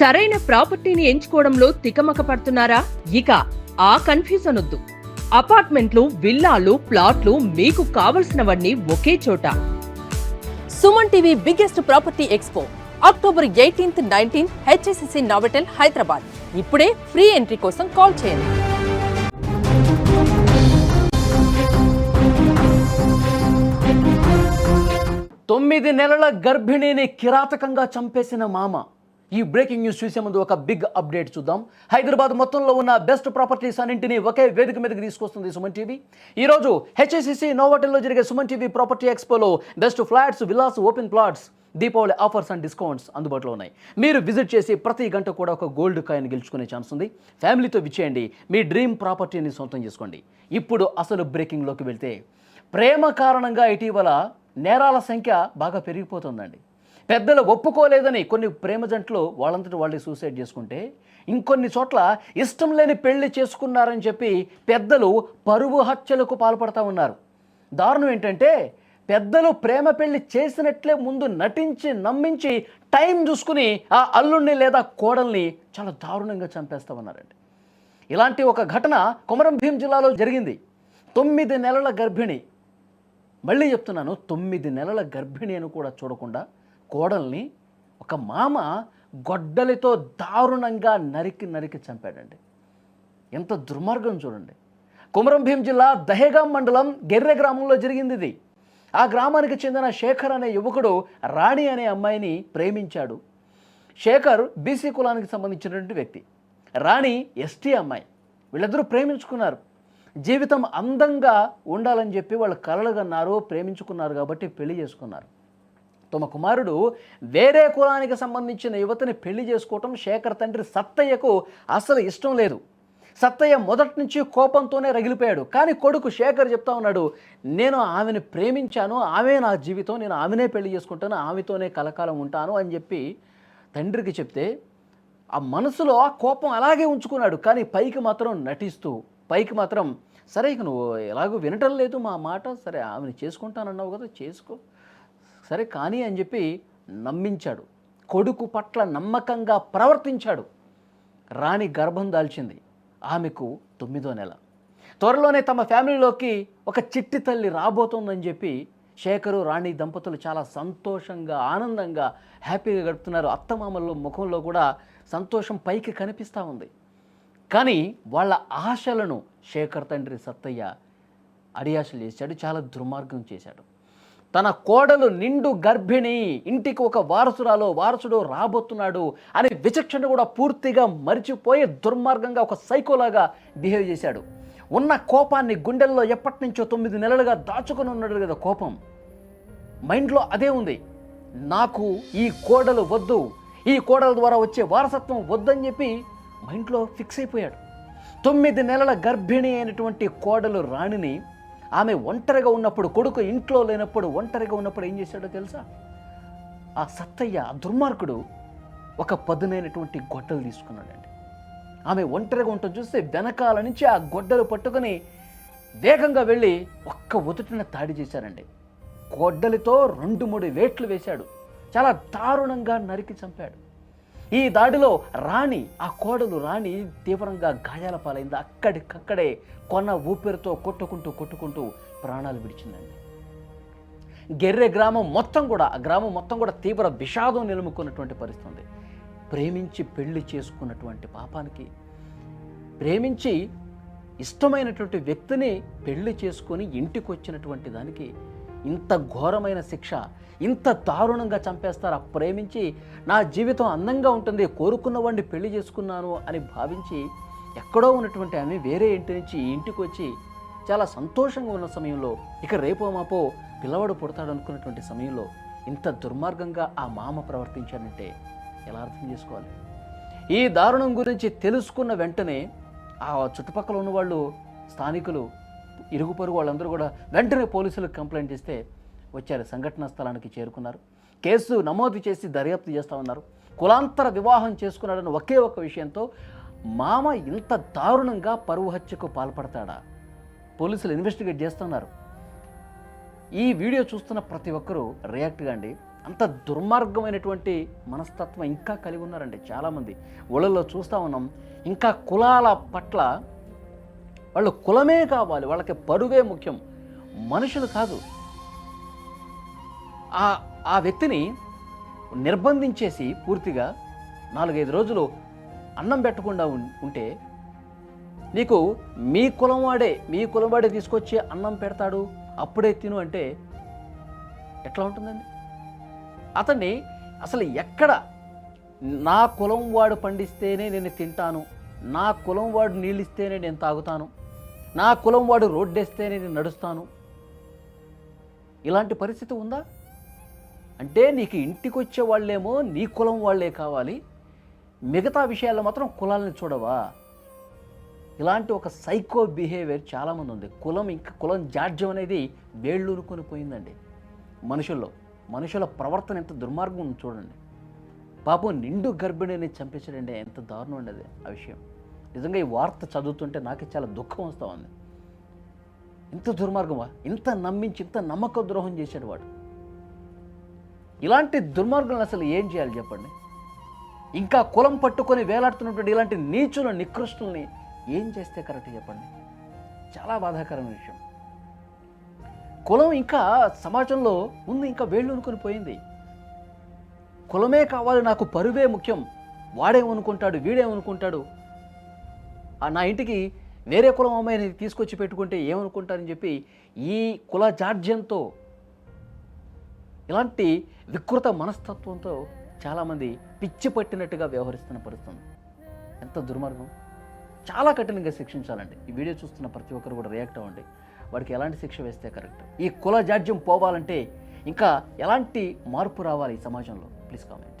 సరైన ప్రాపర్టీని ఎంచుకోవడంలో తికమక పడుతున్నారా ఇక ఆ కన్ఫ్యూజన్ వద్దు. అపార్ట్మెంట్లు విల్లాలు ప్లాట్లు మీకు కావలసినవన్నీ ఒకే చోట. Suman TV biggest property expo October eighteenth nineteenth HSCC Novotel Hyderabad. ఇప్పుడే ఫ్రీ ఎంట్రీ కోసం కాల్ చేయండి. తొమ్మిది నెలల గర్భిణిని కిరాతకంగా చంపేసిన మామ. ఈ బ్రేకింగ్ న్యూస్ చూసే ముందు ఒక బిగ్ అప్డేట్ చూద్దాం. హైదరాబాద్ మొత్తంలో ఉన్న బెస్ట్ ప్రాపర్టీస్ అన్నింటినీ ఒకే వేదిక మీదకి తీసుకొస్తుంది సుమన్ టీవీ. ఈరోజు హెచ్ఎస్సిసి నోవాటెల్లో జరిగే Suman TV property ఎక్స్పోలో best flats villas open plots Deepavali offers and discounts అందుబాటులో ఉన్నాయి. మీరు విజిట్ చేసి ప్రతి గంట కూడా ఒక గోల్డ్ కాయిన్ గెలుచుకునే ఛాన్స్ ఉంది. ఫ్యామిలీతో విచ్చేయండి. మీ డ్రీమ్ ప్రాపర్టీని సొంతం చేసుకోండి. ఇప్పుడు అసలు బ్రేకింగ్లోకి వెళ్తే ప్రేమ కారణంగా ఇటీవల నేరాల సంఖ్య బాగా పెరిగిపోతుందండి. పెద్దలు ఒప్పుకోలేదని కొన్ని ప్రేమ జంటలు వాళ్ళంతటి వాళ్ళే సూసైడ్ చేసుకుంటే ఇంకొన్ని చోట్ల ఇష్టం లేని పెళ్ళి చేసుకున్నారని చెప్పి పెద్దలు పరువు హత్యలకు పాల్పడతా ఉన్నారు. దారుణం ఏంటంటే పెద్దలు ప్రేమ పెళ్ళి చేసినట్లే ముందు నటించి నమ్మించి టైం చూసుకుని ఆ అల్లుణ్ణి లేదా కోడల్ని చాలా దారుణంగా చంపేస్తా ఉన్నారండి. ఇలాంటి ఒక ఘటన కొమరం భీం జిల్లాలో జరిగింది. తొమ్మిది నెలల గర్భిణి. మళ్ళీ చెప్తున్నాను తొమ్మిది నెలల గర్భిణి అని కూడా చూడకుండా కోడల్ని ఒక మామ గొడ్డలితో దారుణంగా నరికి నరికి చంపాడండి. ఎంత దుర్మార్గం చూడండి. కుమరం భీం జిల్లా దహేగాం మండలం గెర్రె గ్రామంలో జరిగింది ఇది ఆ గ్రామానికి చెందిన శేఖర్ అనే యువకుడు రాణి అనే అమ్మాయిని ప్రేమించాడు. శేఖర్ బీసీ కులానికి సంబంధించినటువంటి వ్యక్తి. రాణి ఎస్టీ అమ్మాయి. వీళ్ళిద్దరూ ప్రేమించుకున్నారు. జీవితం అందంగా ఉండాలని చెప్పి వాళ్ళు కలలుగన్నారు ప్రేమించుకున్నారు కాబట్టి పెళ్ళి చేసుకున్నారు. తమ కుమారుడు వేరే కులానికి సంబంధించిన యువతిని పెళ్ళి చేసుకోవటం శేఖర్ తండ్రి సత్తయ్యకు అసలు ఇష్టం లేదు. సత్తయ్య మొదటి నుంచి కోపంతోనే రగిలిపోయాడు. కానీ కొడుకు శేఖర్ చెప్తా ఉన్నాడు నేను ఆమెను ప్రేమించాను ఆమె నా జీవితం నేను ఆమెనే పెళ్ళి చేసుకుంటాను ఆమెతోనే కలకాలం ఉంటాను అని చెప్పి తండ్రికి చెప్తే ఆ మనసులో ఆ కోపం అలాగే ఉంచుకున్నాడు. కానీ పైకి మాత్రం నటిస్తూ పైకి మాత్రం సరే ఇక నువ్వు ఎలాగో వినటం లేదు మా మాట సరే ఆమెను చేసుకుంటానన్నావు కదా చేసుకో సరే కానీ అని చెప్పి నమ్మించాడు. కొడుకు పట్ల నమ్మకంగా ప్రవర్తించాడు. రాణి గర్భం దాల్చింది. ఆమెకు తొమ్మిదో నెల. త్వరలోనే తమ ఫ్యామిలీలోకి ఒక చిట్టి తల్లి రాబోతోందని చెప్పి శేఖరు రాణి దంపతులు చాలా సంతోషంగా ఆనందంగా హ్యాపీగా గడుపుతున్నారు. అత్తమామల్లో ముఖంలో కూడా సంతోషం పైకి కనిపిస్తూ ఉంది. కానీ వాళ్ళ ఆశలను శేఖర్ తండ్రి సత్తయ్య అడియాశలు చేశాడు చాలా దుర్మార్గం చేశాడు. తన కోడలు నిండు గర్భిణి ఇంటికి ఒక వారసురాలో వారసుడు రాబోతున్నాడు అనే విచక్షణ కూడా పూర్తిగా మరిచిపోయి దుర్మార్గంగా ఒక సైకోలాగా బిహేవ్ చేశాడు. ఉన్న కోపాన్ని గుండెల్లో ఎప్పటి నుంచో తొమ్మిది నెలలుగా దాచుకొని ఉన్నాడు కదా కోపం. మైండ్లో అదే ఉంది. నాకు ఈ కోడలు వద్దు ఈ కోడల ద్వారా వచ్చే వారసత్వం వద్దని చెప్పి మైండ్లో ఫిక్స్ అయిపోయాడు. తొమ్మిది నెలల గర్భిణి అయినటువంటి కోడలు రాణిని ఆమె ఒంటరిగా ఉన్నప్పుడు కొడుకు ఇంట్లో లేనప్పుడు ఒంటరిగా ఉన్నప్పుడు ఏం చేశాడో తెలుసా? ఆ సత్తయ్య ఆ దుర్మార్గుడు ఒక పదునైనటువంటి గొడ్డలు తీసుకున్నాడండి. ఆమె ఒంటరిగా ఉంటుంది చూస్తే వెనకాల నుంచి ఆ గొడ్డలు పట్టుకొని వేగంగా వెళ్ళి ఒక్క ఉదుటిన తాడి చేశారండి గొడ్డలితో రెండు మూడు వేట్లు వేశాడు. చాలా దారుణంగా నరికి చంపాడు. ఈ దాడిలో రాణి ఆ కోడలు రాణి తీవ్రంగా గాయాల పాలైంది. అక్కడికక్కడే కొన ఊపిరితో కొట్టుకుంటూ కొట్టుకుంటూ ప్రాణాలు విడిచిందండి. గెర్రె గ్రామం మొత్తం కూడా ఆ గ్రామం మొత్తం కూడా తీవ్ర విషాదం నిలుముకున్నటువంటి పరిస్థితి ఉంది ప్రేమించి పెళ్ళి చేసుకున్నటువంటి పాపానికి ప్రేమించి ఇష్టమైనటువంటి వ్యక్తిని పెళ్ళి చేసుకొని ఇంటికి వచ్చినటువంటి దానికి ఇంత ఘోరమైన శిక్ష ఇంత దారుణంగా చంపేస్తారు ఆ ప్రేమించి నా జీవితం అందంగా ఉంటుంది కోరుకున్న వాడిని పెళ్ళి చేసుకున్నాను అని భావించి ఎక్కడో ఉన్నటువంటి ఆమె వేరే ఇంటి నుంచి ఇంటికి వచ్చి చాలా సంతోషంగా ఉన్న సమయంలో ఇక రేపో మాపో పిల్లవాడు పుడతాడు అనుకున్నటువంటి సమయంలో ఇంత దుర్మార్గంగా ఆ మామ ప్రవర్తించానంటే ఎలా అర్థం చేసుకోవాలి? ఈ దారుణం గురించి తెలుసుకున్న వెంటనే ఆ చుట్టుపక్కల ఉన్న వాళ్ళు స్థానికులు ఇరుగు పొరుగు వాళ్ళందరూ కూడా వెంటనే పోలీసులకు కంప్లైంట్ ఇస్తే వచ్చారు. సంఘటనా స్థలానికి చేరుకున్నారు. కేసు నమోదు చేసి దర్యాప్తు చేస్తూ ఉన్నారు. కులాంతర వివాహం చేసుకున్నాడన్న ఒకే ఒక విషయంతో మామ ఇంత దారుణంగా పరువు హత్యకు పాల్పడతాడా? పోలీసులు ఇన్వెస్టిగేట్ చేస్తున్నారు. ఈ వీడియో చూస్తున్న ప్రతి ఒక్కరూ రియాక్ట్ కాండి అంత దుర్మార్గమైనటువంటి మనస్తత్వం ఇంకా కలిగి ఉన్నారండి చాలామంది. ఒళ్ళల్లో చూస్తూ ఉన్నాం. ఇంకా కులాల పట్ల వాళ్ళు కులమే కావాలి వాళ్ళకి పరువే ముఖ్యం. మనుషులు కాదు. ఆ ఆ వ్యక్తిని నిర్బంధించేసి పూర్తిగా నాలుగైదు రోజులు అన్నం పెట్టకుండా ఉంటే నీకు మీ కులం వాడే మీ కులం వాడే తీసుకొచ్చి అన్నం పెడతాడు అప్పుడే తిను అంటే ఎట్లా ఉంటుందండి? అతన్ని అసలు ఎక్కడ నా కులం వాడు పండిస్తేనే నేను తింటాను నా కులం వాడు నీళ్ళిస్తేనే నేను తాగుతాను. నా కులం వాడు రోడ్డేస్తే నేను నడుస్తాను. ఇలాంటి పరిస్థితి ఉందా? అంటే నీకు ఇంటికి వచ్చే వాళ్ళేమో నీ కులం వాళ్ళే కావాలి. మిగతా విషయాల్లో మాత్రం కులాలని చూడవా? ఇలాంటి ఒక సైకో బిహేవియర్ చాలామంది ఉంది. కులం ఇంకా కులం జాడ్యం అనేది వేళ్ళూరుకొని పోయిందండి. మనుషుల్లో మనుషుల ప్రవర్తన ఎంత దుర్మార్గం ఉంది చూడండి. పాపం నిండు గర్భిణిని చంపించడండి ఎంత దారుణం ఉండేది ఆ విషయం. నిజంగా ఈ వార్త చదువుతుంటే నాకు చాలా దుఃఖం వస్తూ ఉంది. ఇంత దుర్మార్గమా? ఇంత నమ్మించి ఇంత నమ్మక ద్రోహం చేశాడు వాడు. ఇలాంటి దుర్మార్గులను అసలు ఏం చేయాలి చెప్పండి? ఇంకా కులం పట్టుకొని వేలాడుతున్నటువంటి ఇలాంటి నీచుల నికృష్టుల్ని ఏం చేస్తే కరెక్ట్ చెప్పండి? చాలా బాధాకరమైన విషయం. కులం ఇంకా సమాజంలో ఉంది ఇంకా వేళ్ళు అనుకుని పోయింది. కులమే కావాలి నాకు పరువే ముఖ్యం. వాడేమనుకుంటాడు వీడేమనుకుంటాడు? నా ఇంటికి వేరే కులం అమ్మాయిని తీసుకొచ్చి పెట్టుకుంటే ఏమనుకుంటారని చెప్పి ఈ కుల జాడ్యంతో ఇలాంటి వికృత మనస్తత్వంతో చాలామంది పిచ్చి పట్టినట్టుగా వ్యవహరిస్తున్న పరిస్థితుంది. ఎంత దుర్మార్గం. చాలా కఠినంగా శిక్షించాలండి. ఈ వీడియో చూస్తున్న ప్రతి ఒక్కరు కూడా రియాక్ట్ అవ్వండి. వాడికి ఎలాంటి శిక్ష వేస్తే కరెక్ట్? ఈ కుల జాడ్యం పోవాలంటే ఇంకా ఎలాంటి మార్పు రావాలి ఈ సమాజంలో? Please comment.